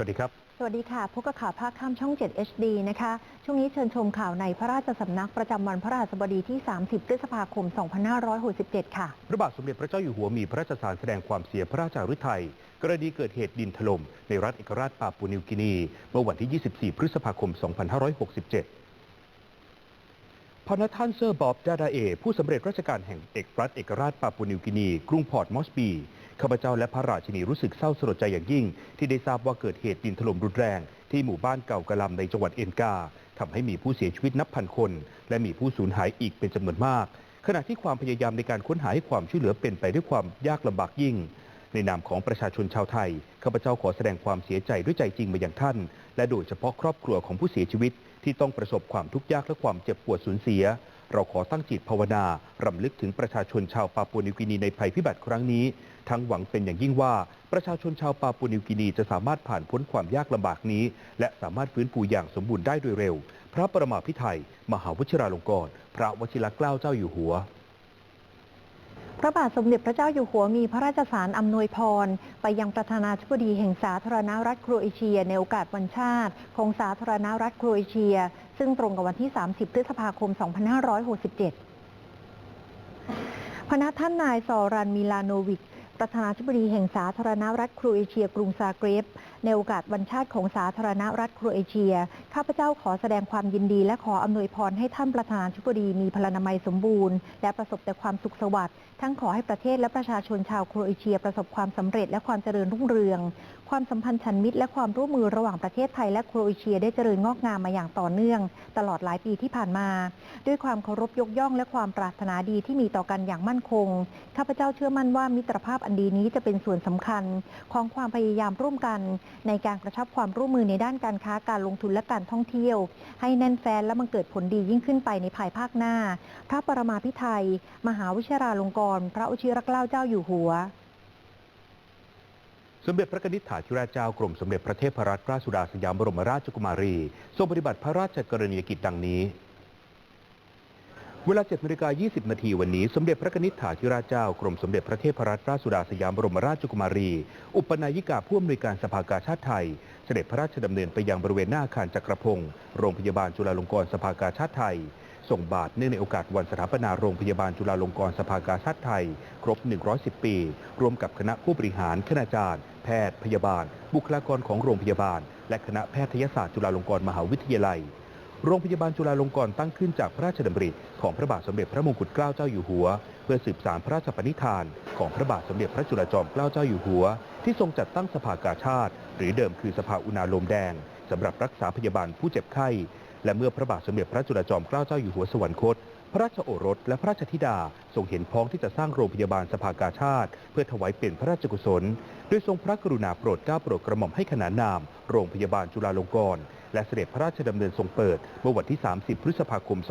วัสดีครับ สวัสดีค่ะพบกับข่าวภาคค่ำช่อง 7 HD นะคะ ช่วงนี้เชิญชมข่าวในพระราชสำนักประจำวันพระราชบดีที่ 30 พฤษภาคม 2567 ค่ะ พระบาทสมเด็จพระเจ้าอยู่หัวมีพระราชทานแสดงความเสียพระราชาฤทัยกรณีเกิดเหตุดินถล่มในรัฐเอกราชปาปูนิวกินี เมื่อวันที่ 24 พฤษภาคม 2567พอนาท่านเซอร์บ๊อบดาดาเอ ผู้สำเร็จราชการแห่งเอกรัฐเอกราชปาปูนิวกินี กรุงพอร์ตมอสบี ข้าพเจ้าและพระราชินีรู้สึกเศร้าสลดใจอย่างยิ่ง ที่ได้ทราบว่าเกิดเหตุดินถล่มรุนแรง ที่หมู่บ้านเก่ากะลำในจังหวัดเอ็นกาทำให้มีผู้เสียชีวิตนับพันคน และมีผู้สูญหายอีกเป็นจำนวนมาก ขณะที่ความพยายามในการค้นหาให้ความช่วยเหลือเป็นไปด้วยความยากลำบากยิ่ง ในนามของประชาชนชาวไทยข้าพเจ้าขอแสดงความเสียใจด้วยใจจริงมาอย่างท่าน และโดยเฉพาะครอบครัวของผู้เสียชีวิต ที่ต้องประสบความทุกข์ยากและความเจ็บปวดสูญเสียเราขอตั้งจิตภาวนารำลึกถึงประชาชนชาวปาปัวนิวกินีในภัยพิบัติครั้งนี้ทั้งหวังเป็นอย่างยิ่งว่า ประชาชนชาวปาปัวนิวกินีจะสามารถผ่านพ้นความยากลำบากนี้ และสามารถฟื้นฟูอย่างสมบูรณ์ได้โดยเร็ว พระประมาพิไทย มหาวชิราลงกรณ์พระวชิรเกล้าเจ้าอยู่หัวพระบาทสมเด็จพระเจ้าอยู่หัวมีพระราชสารอำนวยพร ไปยังประธานาธิบดีแห่งสาธารณรัฐโครเอเชีย ในโอกาสวันชาติของสาธารณรัฐโครเอเชีย ซึ่งตรงกับวันที่ 30 พฤษภาคม 2567พนักท่านนายซอรันมิลาโนวิก ประธานาธิบดีแห่งสาธารณรัฐโครเอเชียกรุงซาเกรบ ในโอกาสวันชาติของสาธารณรัฐโครเอเชีย ข้าพเจ้าขอแสดงความยินดี และขออำนวยพรให้ท่านประธานาธิบดีมีพลานามัยสมบูรณ์ และประสบแต่ความสุขสวัสดิ์ ทั้งขอให้ประเทศและประชาชนชาวโครเอเชีย ประสบความสำเร็จและความเจริญรุ่งเรือง ความสัมพันธ์ชันมิตรและความร่วมมือระหว่างประเทศไทยและโครเอเชียได้เจริญงอกงามมาอย่างต่อเนื่อง ตลอดหลายปีที่ผ่านมา ด้วยความเคารพยกย่อง และความปรารถนาดีที่มีต่อกันอย่างมั่นคง ข้าพเจ้าเชื่อมั่นว่ามิตรภาพอันดีนี้จะเป็นส่วนสำคัญ ของความพยายามร่วมกันในการกระชับความร่วมมือในด้านการค้าการลงทุนและการท่องเที่ยว ให้แน่นแฟ้นและมันเกิดผลดียิ่งขึ้นไปในภายภาคหน้า พระปรมาภิไธยมหาวิชาลงกรณ์พระวชิรเกล้าเจ้าอยู่หัวสมเด็จพระนิษฐาธิราชเจ้ากรมสมเด็จพระเทพรัตนราชสุดาสยามบรมราชกุมารี ทรงปฏิบัติพระราชกรณียกิจดังนี้ เวลา7นาฬิกา20 นาทีวันนี้ สมเด็จพระนิษฐาธิราชเจ้ากรมสมเด็จพระเทพรัตนราชสุดาสยามบรมราชกุมารี อุปนายิกาผู้อำนวยการสภากาชาติไทย เสด็จพระราชดำเนินไปยังบริเวณหน้าอาคารจักรพงศ์โรงพยาบาลจุฬาลงกรณ์สภากาชาติไทย ส่งบาตรเนื่องในโอกาสวันสถาปนาโรงพยาบาลจุฬาลงกรณ์สภากาชาติไทย ครบ 110 ปีร่วมกับคณะผู้บริหารคณาจารย์ แพทย์ พยาบาล บุคลากรของโรงพยาบาล และคณะแพทยศาสตร์จุฬาลงกรณ์มหาวิทยาลัย โรงพยาบาลจุฬาลงกรณ์ตั้งขึ้นจากพระราชดำริของพระบาทสมเด็จพระมงกุฎเกล้าเจ้าอยู่หัว เพื่อสืบสานพระราชปณิธาน ของพระบาทสมเด็จพระจุลจอมเกล้าเจ้าอยู่หัว ที่ทรงจัดตั้งสภากาชาติ หรือเดิมคือสภาอุณาโลมแดงสำหรับรักษาพยาบาลผู้เจ็บไข้ และเมื่อพระบาทสมเด็จพระจุลจอมเกล้าเจ้าอยู่หัวสวรรคตพระราชโอรสและพระราชธิดาทรงเห็นพ้องที่จะสร้างโรงพยาบาลสภากาชาติ เพื่อถวายเป็นพระราชกุศลโดยทรงพระกรุณาโปรดเกล้าโปรดกระหม่อมให้ขนานนาม โรงพยาบาลจุฬาลงกรณ์ และเสด็จพระราชดำเนินทรงเปิด เมื่อวันที่ 30 พฤษภาคม 2457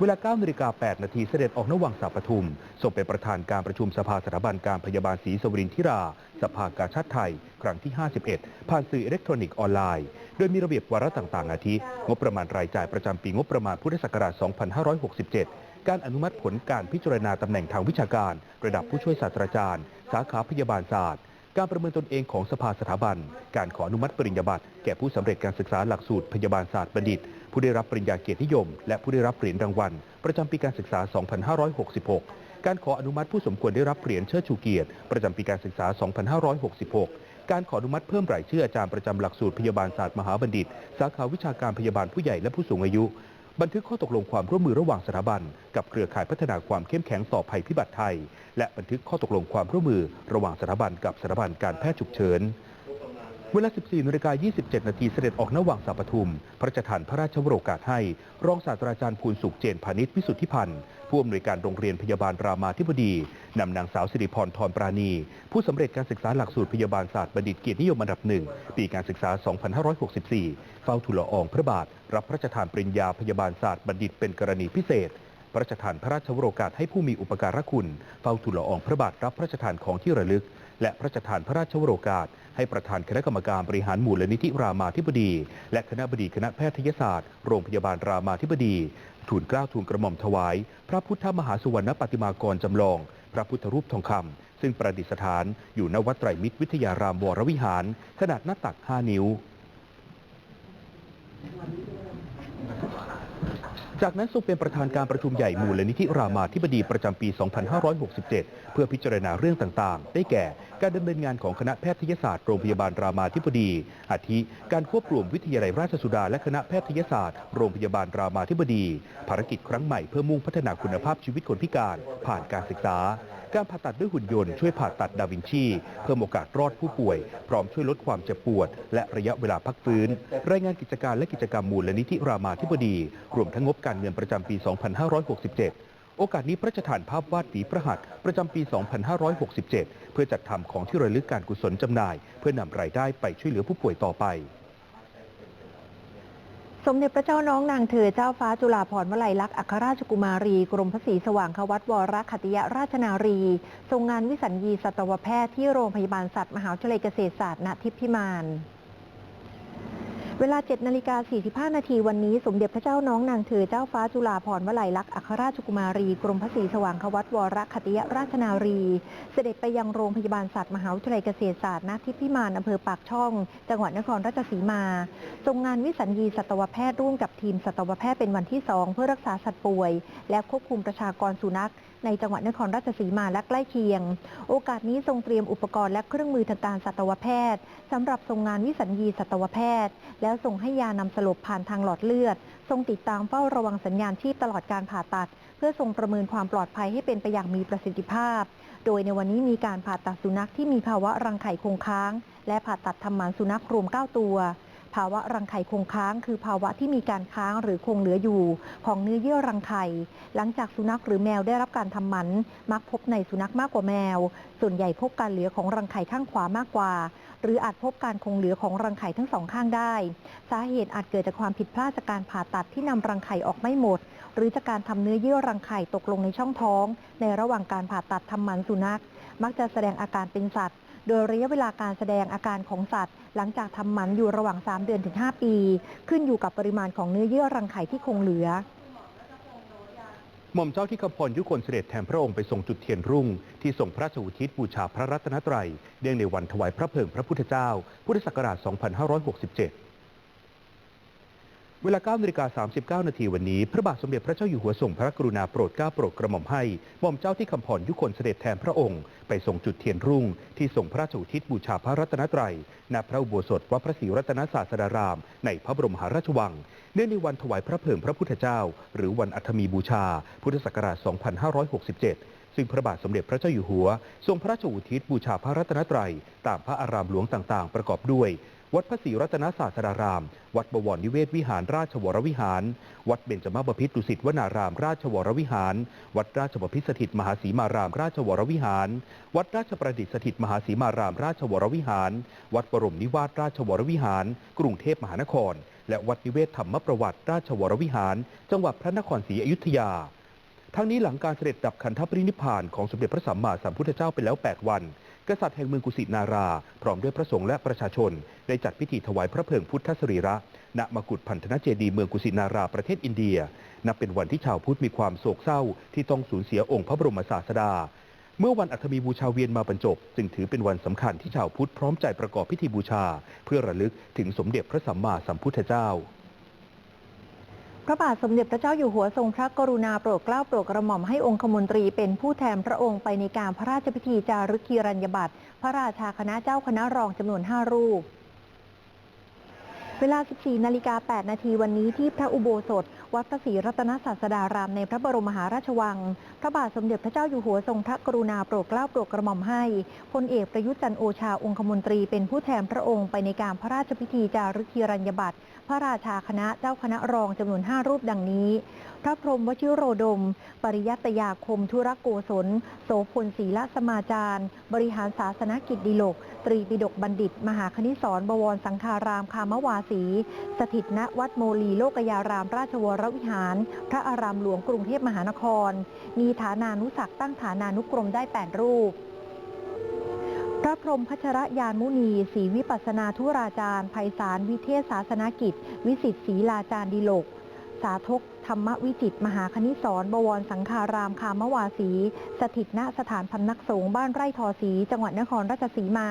เวลา9นาฬิกา8นาทีเสด็จออกนวังสาปทุมทรงเป็นประธานการประชุมสภาสถาบันการพยาบาลศรีสวรินทิรา สภากาชาติไทย ครั้งที่ 51 ผ่านสื่ออิเล็กทรอนิกส์ออนไลน์ โดยมีระเบียบวาระต่างๆ อาทิ งบประมาณรายจ่ายประจำปีงบประมาณพุทธศักราช 2567 การอนุมัติผลการพิจารณาตำแหน่งทางวิชาการ ระดับผู้ช่วยศาสตราจารย์ สาขาพยาบาลศาสตร์ การประเมินตนเองของสภาสถาบัน การขออนุมัติปริญญาบัตรแก่ผู้สำเร็จการศึกษาหลักสูตรพยาบาลศาสตร์บัณฑิต ผู้ได้รับปริญญาเกียรตินิยม และผู้ได้รับเหรียญรางวัล ประจำปีการศึกษา 2566 การขออนุมัติผู้สมควรได้รับเหรียญเชิดชูเกียรติ ประจำปีการศึกษา 2566 การขออนุมัติเพิ่มรายชื่ออาจารย์ประจำหลักสูตรพยาบาลศาสตร์มหาบัณฑิต สาขาวิชาการพยาบาลผู้ใหญ่และผู้สูงอายุ บันทึกข้อตกลงความร่วมมือระหว่างสถาบัน กับเครือข่ายพัฒนาความเข้มแข็งต่อภัยพิบัติไทย และบันทึกข้อตกลงความร่วมมือระหว่างสถาบันกับสถาบันการแพทย์ฉุกเฉิน เวลา 14นาฬิกา27 นาทีเสด็จออกนวังสาปทุม พระราชทานพระราชวโรกาสให้ รองศาสตราจารย์ภูลสุขเจนพาณิชย์วิสุทธิพันธ์ ผู้อำนวยการโรงเรียนพยาบาลรามาธิบดี นำนางสาวสิริพรทรปราณี ผู้สำเร็จการศึกษาหลักสูตรพยาบาลศาสตร์บัณฑิตเกียรตินิยมอันดับหนึ่ง ปีการศึกษา 2564 เฝ้าทูลละอองพระบาท รับพระราชทานปริญญาพยาบาลศาสตร์บัณฑิตเป็นกรณีพิเศษ พระราชทานพระราชวโรกาสให้ผู้มีอุปการะคุณ เฝ้าทูลละอองพระบาทรับพระราชทานของที่ระลึก และพระราชทานพระราชวโรกาส ให้ประธานคณะกรรมการบริหารมูลนิธิรามาธิบดี และคณะบดีคณะแพทยศาสตร์ โรงพยาบาลรามาธิบดีทูลเกล้าทูลกระหม่อมถวาย พระพุทธมหาสุวรรณปฏิมากรจำลอง พระพุทธรูปทองคำซึ่งประดิษฐานอยู่ณวัดไตรมิตรวิทยารามวรวิหาร ขนาดหน้าตัก 5 นิ้ว จากนั้นทรงเป็นประธานการประชุมใหญ่มูลนิธิรามาธิบดีประจำปี 2567 เพื่อพิจารณาเรื่องต่างๆ ได้แก่ การดำเนินงานของคณะแพทยศาสตร์โรงพยาบาลรามาธิบดี อาทิ การควบรวมวิทยาลัยราชสุดาและคณะแพทยศาสตร์โรงพยาบาลรามาธิบดี ภารกิจครั้งใหม่เพื่อมุ่งพัฒนาคุณภาพชีวิตคนพิการ ผ่านการศึกษา การผ่าตัดด้วยหุ่นยนต์ช่วยผ่าตัดดาวินชีเพิ่มโอกาสรอดผู้ป่วย พร้อมช่วยลดความเจ็บปวด และระยะเวลาพักฟื้น รายงานกิจการและกิจกรรมมูลนิธิรามาธิบดี รวมทั้งงบการเงินประจำปี 2567โอกาสนี้พระราชทานภาพวาดฝีพระหัตถ์ประจำปี 2567 เพื่อจัดทำของที่ระลึกการกุศลจำหน่าย เพื่อนำรายได้ไปช่วยเหลือผู้ป่วยต่อไป สมเด็จพระเจ้าน้องนางเธอเจ้าฟ้าจุฬาภรณ์วลัยลักษณ์อัครราชกุมารี กรมพระศรีสว่างควัตวรคติยราชนารี ทรงงานวิสัญญีสัตวแพทย์ที่โรงพยาบาลสัตว์มหาวิทยาลัยเกษตรศาสตร์ณทิพพิมาน เวลา 7 นาฬิกา 45 นาทีวันนี้ สมเด็จพระเจ้าน้องนางเธอเจ้าฟ้าจุฬาภรณ์วลัยลักษณ์อัครราชกุมารี กรมพระศรีสว่างควัตวรคติยราชนารี เสด็จไปยังโรงพยาบาลสัตว์มหาวิทยาลัยเกษตรศาสตร์ณทิพย์พิมานอำเภอปากช่อง จังหวัดนครราชสีมาทรงงานวิสัญญีสัตวแพทย์ร่วมกับทีมสัตวแพทย์เป็นวันที่ 2 เพื่อรักษาสัตว์ป่วย และควบคุมประชากรสุนัขในจังหวัดนครราชสีมาและใกล้เคียง โอกาสนี้ทรงเตรียมอุปกรณ์และเครื่องมือทางการสัตวแพทย์สำหรับทรงงานวิสัญญีสัตวแพทย์ แล้วส่งให้ยานำสลบผ่านทางหลอดเลือด ทรงติดตามเฝ้าระวังสัญญาณชีพตลอดการผ่าตัด เพื่อทรงประเมินความปลอดภัยให้เป็นไปอย่างมีประสิทธิภาพ โดยในวันนี้มีการผ่าตัดสุนัขที่มีภาวะรังไข่คงค้าง และผ่าตัดทำหมันสุนัขรวม 9 ตัว ภาวะรังไข่คงค้าง คือภาวะที่มีการค้างหรือคงเหลืออยู่ ของเนื้อเยื่อรังไข่ หลังจากสุนัขหรือแมวได้รับการทำหมัน มักพบในสุนัขมากกว่าแมว ส่วนใหญ่พบการเหลือของรังไข่ข้างขวามากกว่า หรืออาจพบการคงเหลือของรังไข่ทั้งสองข้างได้ สาเหตุอาจเกิดจากความผิดพลาดจากการผ่าตัดที่นำรังไข่ออกไม่หมด หรือจากการทำเนื้อเยื่อรังไข่ตกลงในช่องท้อง ในระหว่างการผ่าตัดทำหมันสุนัข มักจะแสดงอาการเป็นสัตว์ โดยระยะเวลาการแสดงอาการของสัตว์ หลังจากทำหมันอยู่ระหว่าง 3 เดือนถึง 5 ปี ขึ้นอยู่กับปริมาณของเนื้อเยื่อรังไข่ที่คงเหลือหม่อมเจ้าที่คำพรยุคนเสด็จแทนพระองค์ไปทรงจุดเทียนรุ่ง ที่ส่งพระสุทิศบูชาพระรัตนตรัยเนื่องในวันถวายพระเพลิงพระพุทธเจ้า พุทธศักราช 2567 เวลา9นาฬิกา39 นาทีวันนี้ พระบาทสมเด็จพระเจ้าอยู่หัวทรงพระกรุณาโปรดเกล้าโปรดกระหม่อมให้หม่อมเจ้าที่คำพรยุคนเสด็จแทนพระองค์ ไปทรงจุดเทียนรุ่ง ที่ทรงพระราชอุทิศบูชาพระรัตนตรัยณพระอุโบสถวัดพระศรีรัตนศาสดาราม ในพระบรมมหาราชวัง เนื่องในวันถวายพระเพลิงพระพุทธเจ้า หรือวันอัฐมีบูชา พุทธศักราช 2567ซึ่งพระบาทสมเด็จพระเจ้าอยู่หัว ทรงพระราชอุทิศบูชาพระรัตนตรัยตามพระอารามหลวงต่างๆ ประกอบด้วย วัดพระศรีรัตนศาสดาราม วัดบวรนิเวศวิหารราชวรวิหาร วัดเบญจมาบพิตรดุสิตวนารามราชวรวิหาร วัดราชบพิตรสถิตมหาสีมารามราชวรวิหาร วัดราชประดิษฐ์สถิตมหาสีมารามราชวรวิหาร วัดบรมนิวาสราชวรวิหาร กรุงเทพมหานคร และวัดนิเวศธรรมประวัติราชวรวิหาร จังหวัดพระนครศรีอยุธยาทั้งนี้หลังการเสด็จดับขันธปรินิพพานของสมเด็จพระสัมมาสัมพุทธเจ้าไปแล้ว 8 วัน กษัตริย์แห่งเมืองกุสินารา พร้อมด้วยพระสงฆ์และประชาชน ได้จัดพิธีถวายพระเพลิงพุทธสรีระ ณมกุฏพันธนเจดีเมืองกุสินาราประเทศอินเดีย นับเป็นวันที่ชาวพุทธมีความโศกเศร้าที่ต้องสูญเสียองค์พระบรมศาสดา เมื่อวันอัฐมีบูชาเวียนมาบรรจบ จึงถือเป็นวันสำคัญที่ชาวพุทธพร้อมใจประกอบพิธีบูชา เพื่อระลึกถึงสมเด็จพระสัมมาสัมพุทธเจ้า พระบาทสมเด็จพระเจ้าอยู่หัวทรงพระกรุณาโปรดเกล้าโปรดกระหม่อมให้องคมนตรีเป็นผู้แทนพระองค์ไปในการพระราชพิธีจารึกคีรัญญบัตรพระราชาคณะเจ้าคณะรองจำนวน 5 รูป เวลา 14 นาฬิกา 8 นาทีวันนี้ที่พระอุโบสถ วัดพระศรีรัตนศาสดารามในพระบรมมหาราชวัง พระบาทสมเด็จพระเจ้าอยู่หัวทรงพระกรุณาโปรดเกล้าโปรดกระหม่อมให้พลเอกประยุทธ์จันโอชาองคมนตรีเป็นผู้แทนพระองค์ไปในการพระราชพิธีจารึกกีรัญญบัตรพระราชาคณะเจ้าคณะรองจำนวน 5 รูปดังนี้ พระพรหมวชิโรดม ปริยัตยาคมธุรโกศล โสพลศีลสมาจารย์ บริหารศาสนกิจดิโลก ตรีปิฎกบัณฑิต มหาคณิสรบวรสังฆารามคามวาสี สถิตณวัดโมลีโลกยารามราชวรวิหาร พระอารามหลวงกรุงเทพมหานคร มีฐานานุศักตั้งฐานานุกรมได้ 8 รูป พระพรหมพัชรยานมุนีศรีวิปัสนาธุราจารย์ไพศาลวิเทศศาสนกิจ วิสิตศรีลาจารย์ดิโลก สาธกธรรมวิจิตมหาคณิสรบวรสังฆารามคามวาสี สถิตณสถานพำนักสงฆ์บ้านไร่ทอสี จังหวัดนครราชสีมา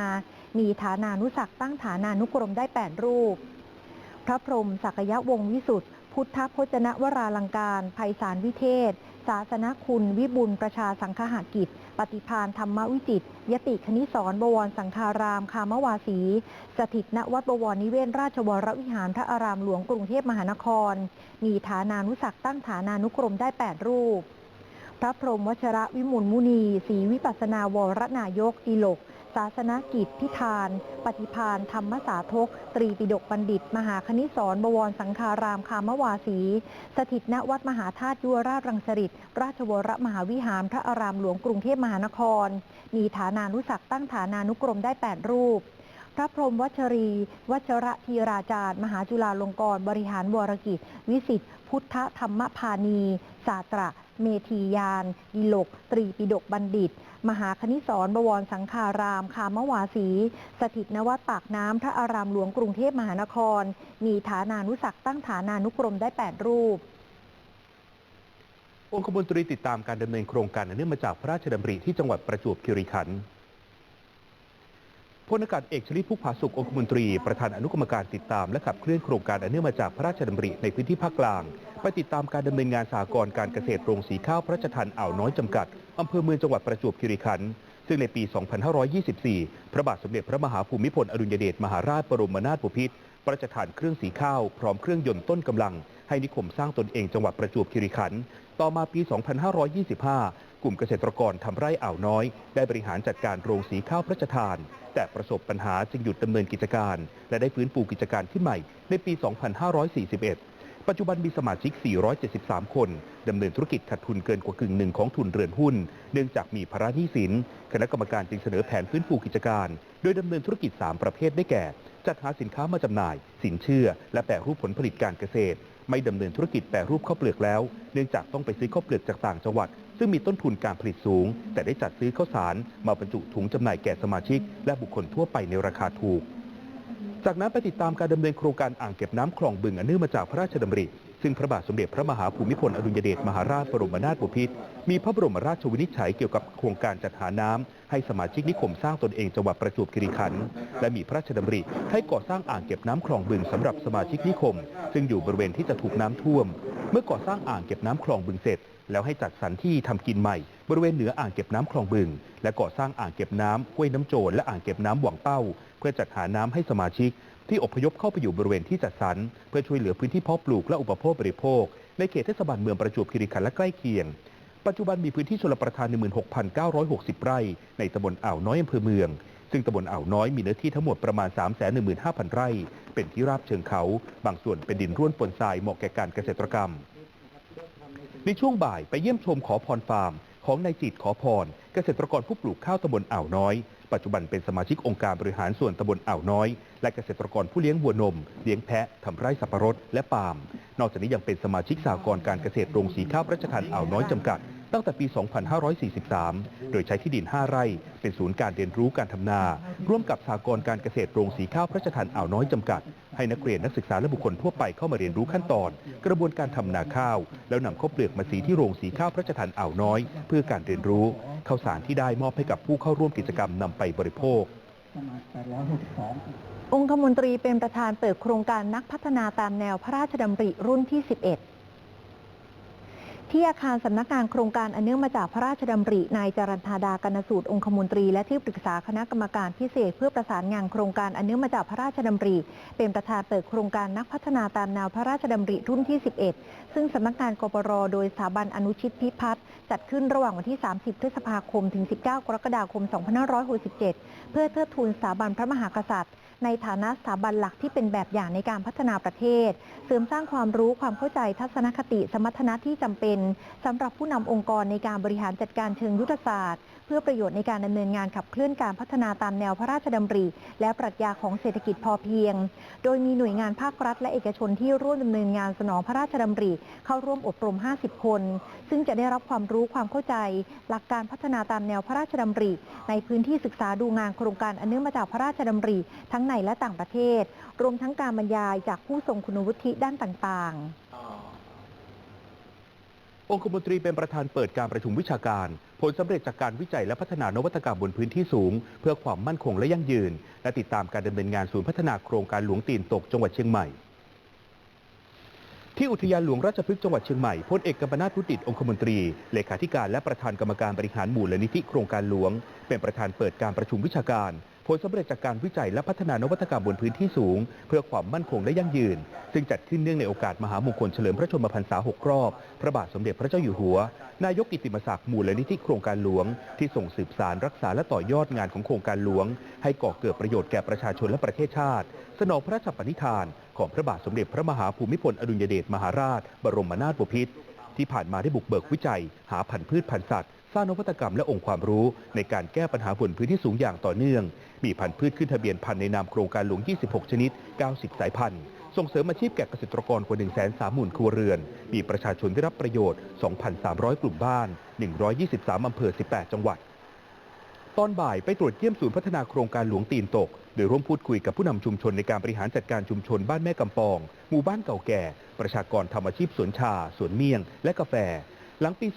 มีฐานานุศักตั้งฐานานุกรมได้ 8 รูป พระพรหมสักยวงศ์วิสุทธ์ พุทธพจนวราลังการภัยสารวิเทศ ศาสนคุณ วิบุญประชาสังฆหกิจ ปฏิพานธรรมวิจิต ยติคณิสรบวรสังฆาราม คามวาสี สถิตณวัดบวรนิเวศราชวรวิหารพระอารามหลวงกรุงเทพมหานคร มีฐานานุศักตั้งฐานานุกรมได้ 8 รูป พระพรหมวชระวิมุลมุนีศรีวิปัสนาวรนายกดีลก ศาสนกิจพิธาน ปฏิพานธรรมสาธกตรีปิฎกบัณฑิต มหาคณิสรบวรสังฆารามคามวาสี สถิตณวัดมหาธาตุยุวราชรังสฤษราชวรมหาวิหารพระอารามหลวงกรุงเทพมหานคร มีฐานานุศักตั้งฐานานุกรมได้ 8 รูปพระพรหมวัชรี วัชระธีราจารย์ มหาจุฬาลงกรณ์บริหารวรกิจ วิสิทธิพุทธธรรมพานีสาตระ เมธียานดิลก ตรีปิฎกบัณฑิต มหาคณิสรบวรสังขารามคามวาสี สถิตนวัดปากน้ำพระอารามหลวงกรุงเทพมหานคร มีฐานานุศักตั้งฐานานุกรมได้ 8 รูป องคมนตรีติดตามการดำเนินโครงการเนื่องมาจากพระราชดำริที่จังหวัดประจวบคีรีขันธ์ พลอากาศเอกชลิดภูกผาสุกองคมนตรี ประธานอนุกรรมการติดตามและขับเคลื่อนโครงการอันเนื่องมาจากพระราชดำริในพื้นที่ภาคกลาง ไปติดตามการดำเนินงานสหกรการเกษตรโรงสีข้าวพระราชทานอ่าวน้อยจำกัดอำเภอเมืองจังหวัดประจวบคีรีขันธ์ซึ่งในปี 2524 พระบาทสมเด็จพระมหาภูมิพลอดุลยเดชมหาราชบรมนาถบพิตรพระราชทานเครื่องสีข้าวพร้อมเครื่องยนต์ต้นกำลัง ให้นิคมสร้างตนเองจังหวัดประจวบคีรีขันธ์ต่อมาปี 2525 กลุ่มเกษตรกรทำไร่อ่าวน้อย ได้บริหารจัดการโรงสีข้าวพระราชทาน แต่ประสบปัญหาจึงหยุดดำเนินกิจการ และได้ฟื้นฟูกิจการขึ้นใหม่ในปี 2541 ปัจจุบันมีสมาชิก 473 คน ดำเนินธุรกิจขาดทุนเกินกว่ากึ่งหนึ่งของทุนเรือนหุ้น เนื่องจากมีภาระหนี้สิน คณะกรรมการจึงเสนอแผนฟื้นฟูกิจการ โดยดำเนินธุรกิจ 3 ประเภทได้แก่ จัดหาสินค้ามาจำหน่าย สินเชื่อ และแปรรูปผลผลิตการเกษตร ไม่ดำเนินธุรกิจแปรรูปข้าวเปลือกแล้ว เนื่องจากต้องไปซื้อข้าวเปลือกจากต่างจังหวัด ซึ่งมีต้นทุนการผลิตสูง แต่ได้จัดซื้อข้าวสาร มาบรรจุถุงจำหน่ายแก่สมาชิก และบุคคลทั่วไปในราคาถูก จากนั้นไปติดตามการดำเนินโครงการอ่างเก็บน้ำคลองบึงอันเนื่องมาจากพระราชดำริ ซึ่งพระบาทสมเด็จพระมหาภูมิพลอดุลยเดชมหาราชบรมนาถบพิตรมีพระบรมราชวินิจฉัยเกี่ยวกับโครงการจัดหาน้ำให้สมาชิกนิคมสร้างตนเองจังหวัดประจวบคีรีขันธ์และมีพระราชดำริให้ก่อสร้างอ่างเก็บน้ำคลองบึงสำหรับสมาชิกนิคม ซึ่งอยู่บริเวณที่จะถูกน้ำท่วม เมื่อก่อสร้างอ่างเก็บน้ำคลองบึงเสร็จ แล้วให้จัดสรรที่ทำกินใหม่ บริเวณเหนืออ่างเก็บน้ำคลองบึง และก่อสร้างอ่างเก็บน้ำห้วยน้ำโจรและอ่างเก็บน้ำหวังเป้า เพื่อจัดหาน้ำให้สมาชิก ที่อพยพเข้าไปอยู่บริเวณที่จัดสรรเพื่อช่วยเหลือพื้นที่เพาะปลูกและอุปโภคบริโภค ในเขตเทศบาลเมืองประจวบคีรีขันธ์และใกล้เคียง ปัจจุบันมีพื้นที่ชลประทาน 16,960 ไร่ ในตำบลอ่าวน้อยอำเภอเมือง ซึ่งตำบลอ่าวน้อยมีเนื้อที่ทั้งหมดประมาณ 315,000 ไร่ เป็นที่ราบเชิงเขา บางส่วนเป็นดินร่วนปนทรายเหมาะแก่การเกษตรกรรม ในช่วงบ่ายไปเยี่ยมชมขอพรฟาร์ม ของนายจิตขอพร เกษตรกรผู้ปลูกข้าวตำบลอ่าวน้อย ปัจจุบันเป็นสมาชิกองค์การบริหารส่วนตำบลอ่าวน้อย และเกษตรกรผู้เลี้ยงวัวนม เลี้ยงแพะทำไร่สับปะรดและปาล์มนอกจากนี้ยังเป็นสมาชิกสหกรณ์การเกษตรโรงสีข้าวพระราชทานอ่าวน้อยจำกัดตั้งแต่ปี 2543 โดยใช้ที่ดิน 5 ไร่ เป็นศูนย์การเรียนรู้การทำนา ร่วมกับสหกรณ์การเกษตรโรงสีข้าวพระราชทานอ่าวน้อยจำกัด ให้นักเรียนนักศึกษาและบุคคลทั่วไปเข้ามาเรียนรู้ขั้นตอน กระบวนการทำนาข้าว แล้วนำข้าวเปลือกมาสีที่โรงสีข้าวพระราชทานอ่าวน้อย เพื่อการเรียนรู้ ข้าวสารที่ได้มอบให้กับผู้เข้าร่วมกิจกรรมนำไปบริโภค องคมนตรีเป็นประธานเปิดโครงการนักพัฒนาตามแนวพระราชดำริรุ่นที่ 11ที่อาคารสำนักงานโครงการอันเนื่องมาจากพระราชดำริ นายจรัญธาดากนสูตรองคมนตรี และที่ปรึกษาคณะกรรมการพิเศษ เพื่อประสานงานโครงการอันเนื่องมาจากพระราชดำริ เป็นประธานเปิดโครงการนักพัฒนาตามแนวพระราชดำริรุ่นที่ 11 ซึ่งสำนักงานกปรโดยสถาบันอนุชิตพิพัฒน์ จัดขึ้นระหว่างวันที่ 30 พฤษภาคม ถึง 19 กรกฎาคม 2567 เพื่อเทิดทูนสถาบันพระมหากษัตริย์ ในฐานะสถาบันหลักที่เป็นแบบอย่างในการพัฒนาประเทศ เสริมสร้างความรู้ความเข้าใจทัศนคติสมรรถนะที่จำเป็นสำหรับผู้นำองค์กรในการบริหารจัดการเชิงยุทธศาสตร์ เพื่อประโยชน์ในการดำเนินงานขับเคลื่อนการพัฒนาตามแนวพระราชดำริ และปรัชญาของเศรษฐกิจพอเพียง โดยมีหน่วยงานภาครัฐ และเอกชนที่ร่วมดำเนินงานสนองพระราชดำริ เข้าร่วมอบรม 50 คน ซึ่งจะได้รับความรู้ความเข้าใจ หลักการพัฒนาตามแนวพระราชดำริ ในพื้นที่ศึกษาดูงานโครงการอันเนื่องมาจากพระราชดำริ ทั้งในและต่างประเทศ รวมทั้งการบรรยายจากผู้ทรงคุณวุฒิด้านต่างๆ องคมนตรีเป็นประธานเปิดการประชุมวิชาการ ผลสำเร็จจากการวิจัยและพัฒนานวัตกรรมบนพื้นที่สูง เพื่อความมั่นคงและยั่งยืน และติดตามการดำเนินงานศูนย์พัฒนาโครงการหลวงตีนตกจังหวัดเชียงใหม่ที่อุทยานหลวงราชพฤกษ์จังหวัดเชียงใหม่พลเอกกัมปนาทพุติตองคมนตรี เลขาธิการและประธานกรรมการบริหารหมู่และนิธิโครงการหลวง เป็นประธานเปิดการประชุมวิชาการ ผลสำเร็จจากการวิจัยและพัฒนานวัตกรรมบนพื้นที่สูง เพื่อความมั่นคงและยั่งยืน ซึ่งจัดขึ้นเนื่องในโอกาสมหามงคลเฉลิมพระชนมพรรษา 6 รอบ พระบาทสมเด็จพระเจ้าอยู่หัว นายกกิติมศักดิ์หมู่และนิธิโครงการหลวง ที่ส่งสืบสารรักษาและต่อยอดงานของโครงการหลวง ให้ก่อเกิดประโยชน์แก่ประชาชนและประเทศชาติ สนองพระราชปณิธาน ของพระบาทสมเด็จพระมหาภูมิพลอดุลยเดชมหาราช บรมนาถบพิตรที่ผ่านมาได้บุกเบิกวิจัย หาพันธุ์พืชพันธุ์สัตว์สร้างนวัตกรรมและองค์ความรู้ ในการแก้ปัญหาบนพื้นที่สูงอย่างต่อเนื่อง มีพันธุ์พืชขึ้นทะเบียนพันธุ์ในนามโครงการหลวง 26 ชนิด 90 สายพันธุ์ ส่งเสริมอาชีพแก่เกษตรกรกว่า 130,000 ครัวเรือน มีประชาชนได้รับประโยชน์ 2,300 กลุ่มบ้าน 123 อำเภอ 18 จังหวัด ตอนบ่ายไปตรวจเยี่ยมศูนย์พัฒนาโครงการหลวงตีนตก โดยร่วมพูดคุยกับผู้นำชุมชนในการบริหารจัดการชุมชนบ้านแม่กำปอง หมู่บ้านเก่าแก่ ประชากรทำอาชีพสวนชา สวนเมี่ยง และกาแฟ หลังปี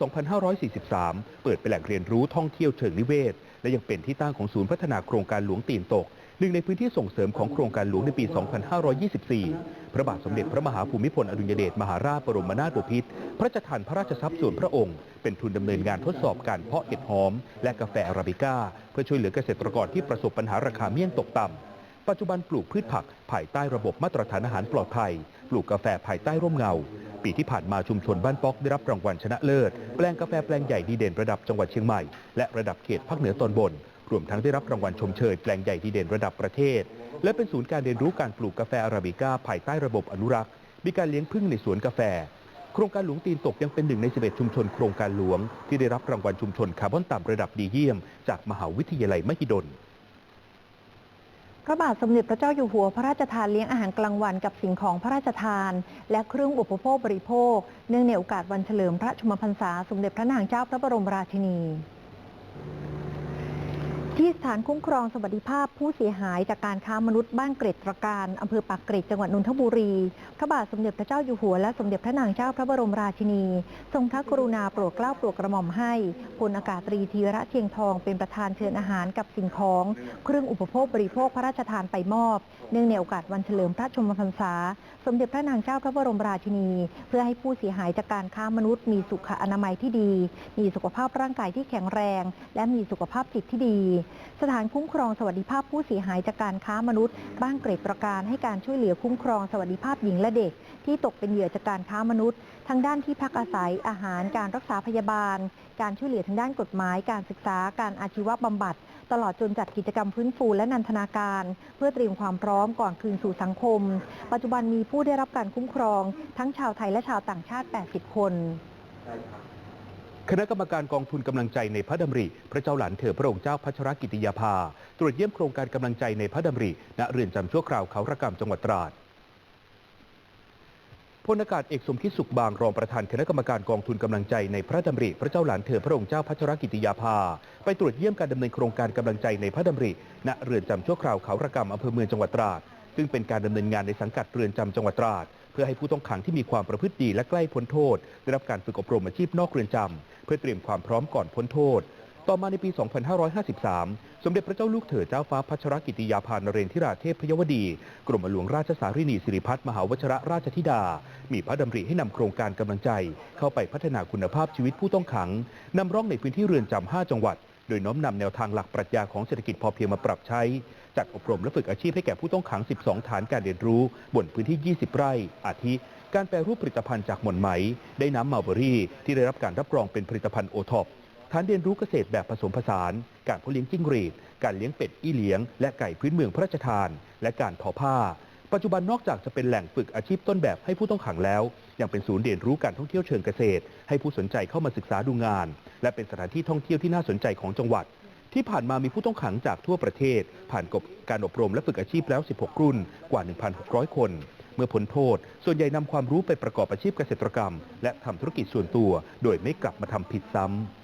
2543 เปิดเป็นแหล่งเรียนรู้ท่องเที่ยวเชิงนิเวศ และยังเป็นที่ตั้งของศูนย์พัฒนาโครงการหลวงตีนตก หนึ่งในพื้นที่ส่งเสริมของโครงการหลวงในปี 2524 พระบาทสมเด็จพระมหาภูมิพลอดุลยเดชมหาราชบรมนาถบพิตรพระราชทานพระราชทรัพย์ส่วนพระองค์ เป็นทุนดำเนินงานทดสอบการเพาะเห็ดหอม และกาแฟอาราบิก้า เพื่อช่วยเหลือเกษตรกรที่ประสบปัญหาราคาเมี่ยงตกต่ำปัจจุบันปลูกพืชผักภายใต้ระบบมาตรฐานอาหารปลอดภัย ปลูกกาแฟภายใต้ร่มเงา ปีที่ผ่านมาชุมชนบ้านป๊อกได้รับรางวัลชนะเลิศ แปลงกาแฟแปลงใหญ่ดีเด่นระดับจังหวัดเชียงใหม่ และระดับเขตภาคเหนือตอนบน รวมทั้งได้รับรางวัลชมเชยแปลงใหญ่ดีเด่นระดับประเทศ และเป็นศูนย์การเรียนรู้การปลูกกาแฟอาราบิก้าภายใต้ระบบอนุรักษ์ มีการเลี้ยงผึ้งในสวนกาแฟ โครงการหลวงตีนตกยังเป็นหนึ่งใน 11 ชุมชนโครงการหลวง ที่ได้รับรางวัลชุมชนคาร์บอนต่ำระดับดีเยี่ยม จากมหาวิทยาลัยมหิดล พระบาทสมเด็จพระเจ้าอยู่หัวพระราชทานเลี้ยงอาหารกลางวันกับสิ่งของพระราชทาน และเครื่องอุปโภคบริโภค เนื่องในโอกาสวันเฉลิมพระชมพรรษาสมเด็จพระนางเจ้าพระบรมราชินี ที่สถานคุ้มครองสวัสดิภาพผู้เสียหายจากการค้ามนุษย์บ้านเกร็ดตระการอำเภอปากเกร็ดจังหวัดนนทบุรี พระบาทสมเด็จพระเจ้าอยู่หัวและสมเด็จพระนางเจ้าพระบรมราชินี ทรงพระกรุณาโปรดเกล้าโปรดกระหม่อมให้พลอากาศตรีธีระเชียงทองเป็นประธานเชิญอาหารกับสิ่งของ เครื่องอุปโภคบริโภคพระราชทานไปมอบ เนื่องในโอกาสวันเฉลิมพระชนมพรรษาสมเด็จพระนางเจ้าพระบรมราชินี เพื่อให้ผู้เสียหายจากการค้ามนุษย์มีสุขอนามัยที่ดี มีสุขภาพร่างกายที่แข็งแรง และมีสุขภาพจิตที่ดี สถานคุ้มครองสวัสดิภาพผู้เสียหายจากการค้ามนุษย์ บ้านเกรดประการให้การช่วยเหลือคุ้มครองสวัสดิภาพหญิงและเด็ก ที่ตกเป็นเหยื่อจากการค้ามนุษย์ ทั้งด้านที่พักอาศัยอาหารการรักษาพยาบาล การช่วยเหลือทางด้านกฎหมาย การศึกษาการอาชีวบำบัด ตลอดจนจัดกิจกรรมฟื้นฟูและนันทนาการ เพื่อเตรียมความพร้อมก่อนคืนสู่สังคม ปัจจุบันมีผู้ได้รับการคุ้มครอง ทั้งชาวไทยและชาวต่างชาติ 80 คนคณะกรรมการกองทุนกำลังใจในพระดำริ พระเจ้าหลานเธอพระองค์เจ้าพัชรกิติยาภา ตรวจเยี่ยมโครงการกำลังใจในพระดำริ ณ เรือนจำชั่วคราวเขาระกำจังหวัดตราด พลอากาศเอกสมคิดสุขบางรองประธานคณะกรรมการกองทุนกำลังใจในพระดำริพระเจ้าหลานเธอพระองค์เจ้าพัชรกิติยาภา ไปตรวจเยี่ยมการดำเนินโครงการกำลังใจในพระดำริณเรือนจำชั่วคราวเขาระกำอำเภอเมืองจังหวัดตราดซึ่งเป็นการดำเนินงานในสังกัดเรือนจำจังหวัดตราดเพื่อให้ผู้ต้องขังที่มีความประพฤติดีและใกล้พ้นโทษ ได้รับการฝึกอบรมอาชีพนอกเรือนจำเพื่อเตรียมความพร้อมก่อนพ้นโทษ ต่อมาในปี 2553 สมเด็จพระเจ้าลูกเธอเจ้าฟ้าพัชรกิติยาภานเรนทิราเทพพยวดี กรมหลวงราชสารินีสิริพัฒน์มหาวชรราชธิดา มีพระดำริให้นำโครงการกำลังใจ เข้าไปพัฒนาคุณภาพชีวิตผู้ต้องขังนำร่องในพื้นที่เรือนจำ 5 จังหวัด โดยน้อมนำแนวทางหลักปรัชญาของเศรษฐกิจพอเพียงมาปรับใช้ จัดอบรมและฝึกอาชีพให้แก่ผู้ต้องขัง 12 ฐานการเรียนรู้ บนพื้นที่ 20 ไร่ อาทิการแปรรูปผลิตภัณฑ์จากหม่อนไหม ได้น้ำมัลเบอรี่ ที่ได้รับการรับรองเป็นผลิตภัณฑ์โอท็อป ฐานเรียนรู้เกษตรแบบผสมผสาน การเพาะเลี้ยงจิ้งหรีด การเลี้ยงเป็ดอี้เลี้ยง และไก่พื้นเมืองพระราชทาน และการทอผ้า ปัจจุบันนอกจากจะเป็นแหล่งฝึกอาชีพต้นแบบให้ผู้ต้องขังแล้ว ยังเป็นศูนย์เรียนรู้การท่องเที่ยวเชิงเกษตร ให้ผู้สนใจเข้ามาศึกษาดูงาน และเป็นสถานที่ท่องเที่ยวที่น่าสนใจของจังหวัดที่ผ่านมามีผู้ต้องขังจากทั่วประเทศ ผ่านกบการอบรมและฝึกอาชีพแล้ว 16 รุ่น กว่า 1,600 คน เมื่อพ้นโทษ ส่วนใหญ่นำความรู้ไปประกอบอาชีพเกษตรกรรม และทำธุรกิจส่วนตัว โดยไม่กลับมาทำผิดซ้ำ